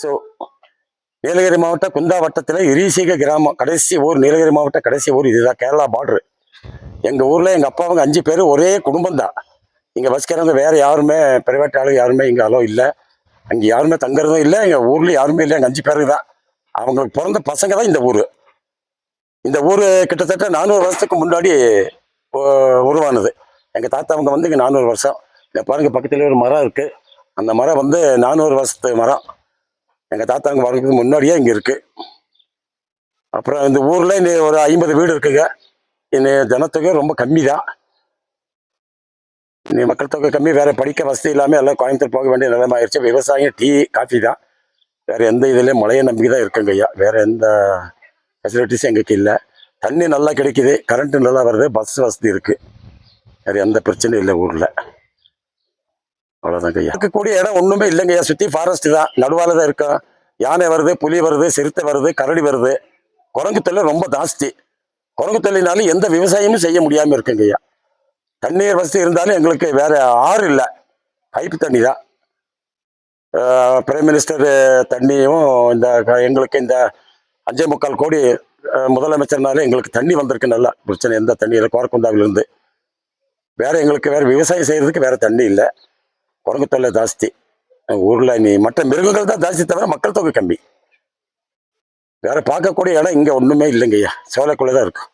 So Nilgiri மாவட்டம் குந்தா வட்டத்தில் இரிசீக கிராமம். கடைசி ஊர் நீலகிரி மாவட்டம் கடைசி ஊர் இதுதான் கேரளா பார்டரு எங்கள் ஊரில் எங்கள் அப்பாவுங்க அஞ்சு பேர் ஒரே குடும்பம் தான் இங்கே வசிக்கிறவங்க வேறு யாருமே பிரைவேட் ஆளு யாருமே இங்கே அலோ இல்லை. அங்கே யாருமே தங்குறதும் இல்லை எங்கள் ஊரில் யாருமே இல்லை எங்கள் அஞ்சு பேருக்கு தான் அவங்களுக்கு பிறந்த பசங்க தான் இந்த ஊர். இந்த ஊர் கிட்டத்தட்ட நானூறு வருஷத்துக்கு முன்னாடி உருவானது. எங்கள் தாத்தாவங்க வந்து இங்கே நானூறு வருஷம். இங்கே பாருங்க பக்கத்துலேயே ஒரு மரம் இருக்குது அந்த மரம் வந்து நானூறு வருஷத்து மரம். எங்கள் தாத்தாங்க வரதுக்கு முன்னாடியே இங்கே இருக்குது அப்புறம் இந்த ஊரில் இன்னும் ஒரு ஐம்பது வீடு இருக்குங்க. இன்னும் ஜனத்தொகை ரொம்ப கம்மி தான் இன்னி மக்கள் தொகை கம்மி வேற படிக்க வசதி இல்லாமல் எல்லாம் கோயம்புத்தூர் போக வேண்டிய நிலைமை ஆயிடுச்சு. விவசாயம் டீ காஃபி தான். வேறு எந்த இதுலேயும் மழையை நம்பி தான் இருக்குங்க ஐயா. வேறு எந்த ஃபெசிலிட்டிஸும் எங்களுக்கு இல்லை. தண்ணி நல்லா கிடைக்குது கரண்ட்டு நல்லா வருது பஸ் வசதி இருக்குது வேறு எந்த பிரச்சனையும் இல்லை ஊரில். அவ்வளோதாங்க ஐயா இருக்கக்கூடிய இடம் ஒன்றுமே இல்லைங்க ஐயா சுற்றி ஃபாரஸ்ட் தான். நடுவால தான் இருக்கும் யானை வருது புலி வருது சிறுத்தை வருது கரடி வருது. குரங்கு தொல்லை ரொம்ப ஜாஸ்தி. குரங்கு தொல்லினாலும் எந்த விவசாயமும் செய்ய முடியாமல் இருக்குங்க ஐயா தண்ணீர் வசதி இருந்தாலும் எங்களுக்கு வேற ஆறு இல்லை. பைப்பு தண்ணி தான். பிரைம் மினிஸ்டர் தண்ணியும் இந்த க- எங்களுக்கு இந்த அஞ்சே முக்கால் கோடி முதலமைச்சர்னாலே எங்களுக்கு தண்ணி வந்திருக்கு நல்லா. பிரச்சனை எந்த தண்ணி இல்லை. கோரக்குந்தாவிலிருந்து வேற எங்களுக்கு வேற விவசாயம் செய்யறதுக்கு வேற தண்ணி இல்லை. குரங்கு தொல்லை ஜாஸ்தி. ஊரில் நீ மற்ற மிருகங்கள் தான் ஜாஸ்தி தவிர மக்கள் தொகை கம்மி. வேற பார்க்கக்கூடிய இடம் இங்க ஒண்ணுமே இல்லைங்கய்யா. சோலைக்குள்ளே தான் இருக்கும்.